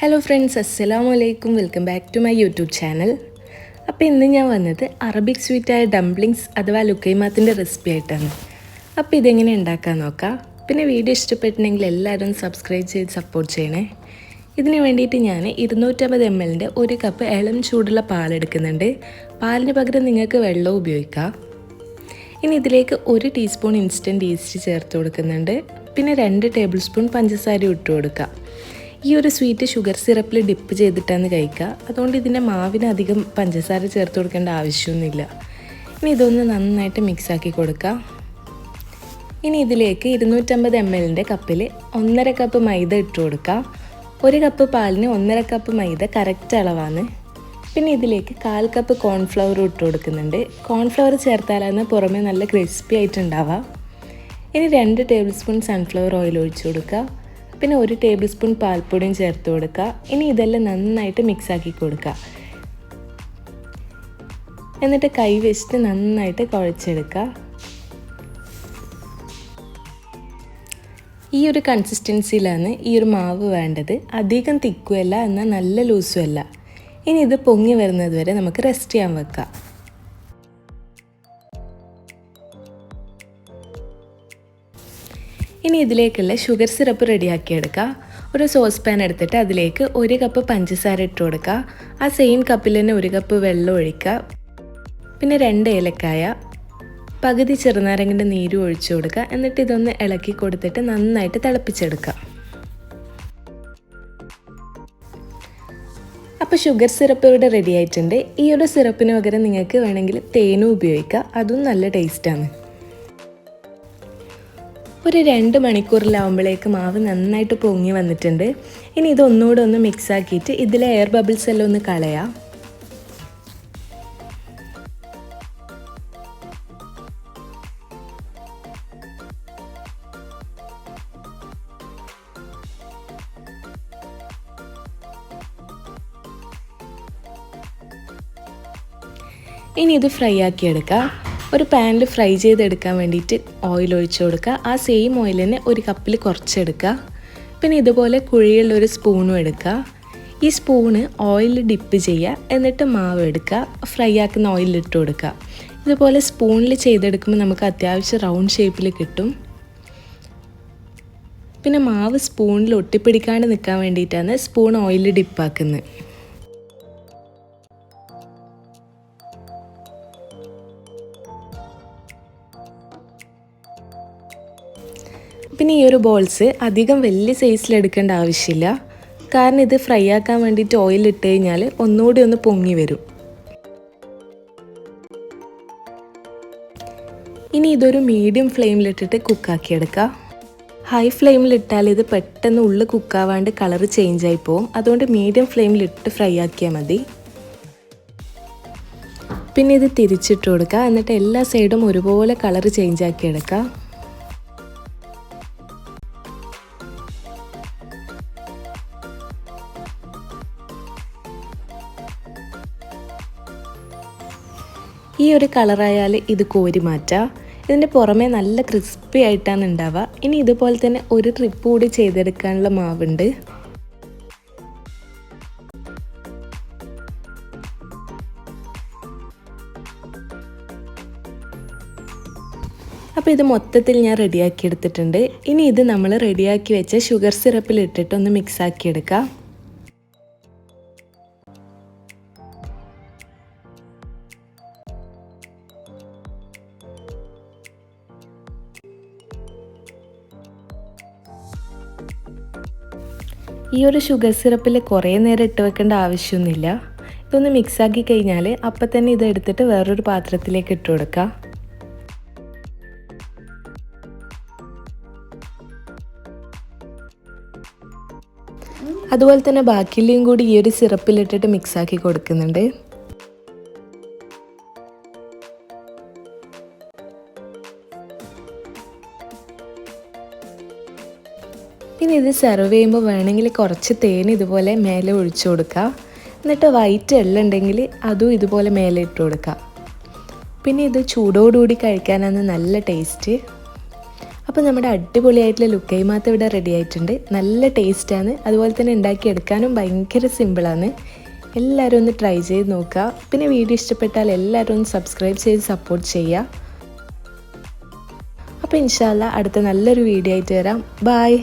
Hello friends അസ്സലാമു അലൈക്കും welcome back to my YouTube channel അപ്പോൾ ഇന്ന് ഞാൻ വന്നത് അറബിക് സ്വീറ്റായ ഡംപ്ലിങ്സ് അഥവാ ലുക്കൈമാത്തിന്റെ റെസിപ്പി ആയിട്ടാണ്. അപ്പോൾ ഇതെങ്ങനെ ഉണ്ടാക്കാൻ നോക്കാം? പിന്നെ വീഡിയോ ഇഷ്ടപ്പെട്ടിട്ടുണ്ടെങ്കിൽ എല്ലാവരും സബ്സ്ക്രൈബ് ചെയ്ത് സപ്പോർട്ട് ചെയ്യണേ. ഇതിന് വേണ്ടിയിട്ട് ഞാൻ ഇരുന്നൂറ്റമ്പത് എം എല്ലിന്റെ ഒരു കപ്പ് ഇളം ചൂടുള്ള പാൽ പാലെടുക്കുന്നുണ്ട് പാലിന് പകരം നിങ്ങൾക്ക് വെള്ളം ഉപയോഗിക്കാം. ഇനി ഇതിലേക്ക് ഒരു ടീസ്പൂൺ ഇൻസ്റ്റന്റ് ഈസ്റ്റ് ചേർത്ത് കൊടുക്കുന്നുണ്ട്. പിന്നെ രണ്ട് ടേബിൾ സ്പൂൺ പഞ്ചസാര ഇട്ട് കൊടുക്കുക ഈ ഒരു സ്വീറ്റ് ഷുഗർ സിറപ്പിൽ ഡിപ്പ് ചെയ്തിട്ടാണ് കഴിക്കുക. അതുകൊണ്ട് ഇതിന്റെ മാവിന് അധികം പഞ്ചസാര ചേർത്ത് കൊടുക്കേണ്ട ആവശ്യമൊന്നുമില്ല. ഇനി ഇതൊന്ന് നന്നായിട്ട് മിക്സാക്കി കൊടുക്കുക. ഇനി ഇതിലേക്ക് ഇരുന്നൂറ്റമ്പത് എം എല്ലിന്റെ കപ്പിൽ ഒന്നര കപ്പ് മൈദ ഇട്ട് കൊടുക്കുക. ഒരു കപ്പ് പാലിന് ഒന്നര കപ്പ് മൈദ കറക്റ്റ് അളവാണ്. പിന്നെ ഇതിലേക്ക് കാൽ കപ്പ് കോൺഫ്ലവർ ഇട്ട് കൊടുക്കുന്നുണ്ട്. കോൺഫ്ലവർ ചേർത്താലാണ് പുറമേ നല്ല ക്രിസ്പി ആയിട്ടുണ്ടാവുക. ഇനി രണ്ട് ടേബിൾ സ്പൂൺ സൺഫ്ലവർ ഓയിൽ ഒഴിച്ചു കൊടുക്കുക. പിന്നെ ഒരു ടേബിൾ സ്പൂൺ പാൽപ്പൊടിയും ചേർത്ത് കൊടുക്കുക. ഇനി ഇതെല്ലാം നന്നായിട്ട് മിക്സ് ആക്കി കൊടുക്കുക. എന്നിട്ട് കൈ വെച്ചിട്ട് നന്നായിട്ട് കുഴച്ചെടുക്കുക. ഈ ഒരു കൺസിസ്റ്റൻസിയിലാണ് ഈ ഒരു മാവ് വേണ്ടത്. അധികം തിക്കുമല്ല എന്നാൽ നല്ല ലൂസുമല്ല ഇനി ഇത് പൊങ്ങി വരുന്നത് വരെ നമുക്ക് റെസ്റ്റ് ചെയ്യാൻ വെക്കാം. ഇനി ഇതിലേക്കുള്ള ഷുഗർ സിറപ്പ് റെഡിയാക്കി എടുക്കുക ഒരു സോസ് പാൻ എടുത്തിട്ട് അതിലേക്ക് ഒരു കപ്പ് പഞ്ചസാര ഇട്ട് കൊടുക്കുക ആ സെയിം കപ്പിൽ തന്നെ ഒരു കപ്പ് വെള്ളം ഒഴിക്കുക പിന്നെ രണ്ട് ഏലക്കായ പകുതി ചെറുനാരങ്ങന്റെ നീര് ഒഴിച്ചു കൊടുക്കുക എന്നിട്ട് ഇതൊന്ന് ഇളക്കി കൊടുത്തിട്ട് നന്നായിട്ട് തിളപ്പിച്ചെടുക്കുക അപ്പോൾ ഷുഗർ സിറപ്പ് ഇവിടെ റെഡി ആയിട്ടുണ്ട്. ഈ ഒരു സിറപ്പിന് പകരം നിങ്ങൾക്ക് വേണമെങ്കിൽ തേനും ഉപയോഗിക്കാം. അതും നല്ല ടേസ്റ്റാണ് ഒരു രണ്ട് മണിക്കൂറിലാവുമ്പോഴേക്ക് മാവ് നന്നായിട്ട് പൊങ്ങി വന്നിട്ടുണ്ട്. ഇനി ഇതൊന്നുകൂടെ ഒന്ന് മിക്സ് ആക്കിയിട്ട് ഇതിലെ എയർ ബബിൾസ് എല്ലാം ഒന്ന് കളയാം. ഇനി ഇത് ഫ്രൈ ആക്കിയെടുക്കാം ഒരു പാനിൽ ഫ്രൈ ചെയ്തെടുക്കാൻ വേണ്ടിയിട്ട് ഓയിൽ ഒഴിച്ചു കൊടുക്കുക. ആ സെയിം ഓയിൽ തന്നെ ഒരു കപ്പിൽ കുറച്ചെടുക്കുക. പിന്നെ ഇതുപോലെ കുഴിയുള്ള ഒരു സ്പൂണും എടുക്കുക. ഈ സ്പൂണ് ഓയിലിൽ ഡിപ്പ് ചെയ്യുക. എന്നിട്ട് മാവ് എടുക്കുക. ഫ്രൈ ആക്കുന്ന ഓയിലിൽ ഇട്ട് കൊടുക്കുക. ഇതുപോലെ സ്പൂണിൽ ചെയ്തെടുക്കുമ്പോൾ നമുക്ക് അത്യാവശ്യം റൗണ്ട് ഷേപ്പിൽ കിട്ടും. പിന്നെ മാവ് സ്പൂണിൽ ഒട്ടിപ്പിടിക്കാണ്ട് നിൽക്കാൻ വേണ്ടിയിട്ടാണ് സ്പൂൺ ഓയിലിൽ ഡിപ്പാക്കുന്നത് പിന്നെ ഈ ഒരു ബോൾസ് അധികം വലിയ സൈസിൽ എടുക്കേണ്ട ആവശ്യമില്ല. കാരണം ഇത് ഫ്രൈ ആക്കാൻ വേണ്ടിയിട്ട് ഓയിൽ ഇട്ട് കഴിഞ്ഞാൽ ഒന്നുകൂടി ഒന്ന് പൊങ്ങി വരും. ഇനി ഇതൊരു മീഡിയം ഫ്ലെയിമിലിട്ടിട്ട് കുക്കാക്കി എടുക്കുക ഹൈ ഫ്ലെയിമിലിട്ടാൽ ഇത് പെട്ടെന്ന് ഉള്ളിൽ കുക്കാവാണ്ട് കളർ ചേഞ്ച് ആയി പോകും അതുകൊണ്ട് മീഡിയം ഫ്ലെയിമിലിട്ട് ഫ്രൈ ആക്കിയാൽ മതി. പിന്നെ ഇത് തിരിച്ചിട്ട് കൊടുക്കുക എന്നിട്ട് എല്ലാ സൈഡും ഒരുപോലെ കളർ ചേഞ്ച് ആക്കി എടുക്കുക ഈ ഒരു കളറായാൽ ഇത് കോരി മാറ്റാം. ഇതിന്റെ പുറമേ നല്ല ക്രിസ്പി ആയിട്ടാണ് ഉണ്ടാവുക. ഇനി ഇതുപോലെ തന്നെ ഒരു ട്രിപ്പ് കൂടി ചെയ്തെടുക്കാനുള്ള മാവുണ്ട്. അപ്പോൾ ഇത് മൊത്തത്തിൽ ഞാൻ റെഡിയാക്കി എടുത്തിട്ടുണ്ട്. ഇനി ഇത് നമ്മൾ റെഡിയാക്കി വെച്ച ഷുഗർ സിറപ്പിൽ ഇട്ടിട്ട് ഒന്ന് മിക്സ് ആക്കി എടുക്കാം. ഈ ഒരു ഷുഗർ സിറപ്പിൽ കുറേ നേരം ഇട്ട് വെക്കേണ്ട ആവശ്യമൊന്നുമില്ല. ഇതൊന്ന് മിക്സാക്കി കഴിഞ്ഞാൽ അപ്പം തന്നെ ഇത് എടുത്തിട്ട് വേറൊരു പാത്രത്തിലേക്ക് ഇട്ട് കൊടുക്കുക അതുപോലെ തന്നെ ബാക്കിയുള്ളയും കൂടി ഈ ഒരു സിറപ്പിലിട്ടിട്ട് മിക്സാക്കി കൊടുക്കുന്നുണ്ട്. ഇനി ഇത് സെർവ് ചെയ്യുമ്പോൾ വേണമെങ്കിൽ കുറച്ച് തേൻ ഇതുപോലെ മേലെ ഒഴിച്ചു കൊടുക്കുക. എന്നിട്ട് വൈറ്റ് എള്ള ഉണ്ടെങ്കിൽ അതും ഇതുപോലെ മേലെ ഇട്ട് കൊടുക്കുക. പിന്നെ ഇത് ചൂടോടുകൂടി കഴിക്കാനാണ് നല്ല ടേസ്റ്റ് അപ്പോൾ അപ്പോൾ നമ്മുടെ അടിപൊളിയായിട്ടുള്ള ലുക്കൈമാത്ത ഇവിടെ റെഡി ആയിട്ടുണ്ട്. നല്ല ടേസ്റ്റാണ് അതുപോലെ തന്നെ ഉണ്ടാക്കിയെടുക്കാനും ഭയങ്കര സിമ്പിളാണ് എല്ലാവരും ഒന്ന് ട്രൈ ചെയ്ത് നോക്കുക. പിന്നെ വീഡിയോ ഇഷ്ടപ്പെട്ടാൽ എല്ലാവരും ഒന്ന് സബ്സ്ക്രൈബ് ചെയ്ത് സപ്പോർട്ട് ചെയ്യുക. അപ്പോൾ ഇൻഷാല്ല അടുത്ത നല്ലൊരു വീഡിയോ ആയിട്ട് വരാം. ബായ്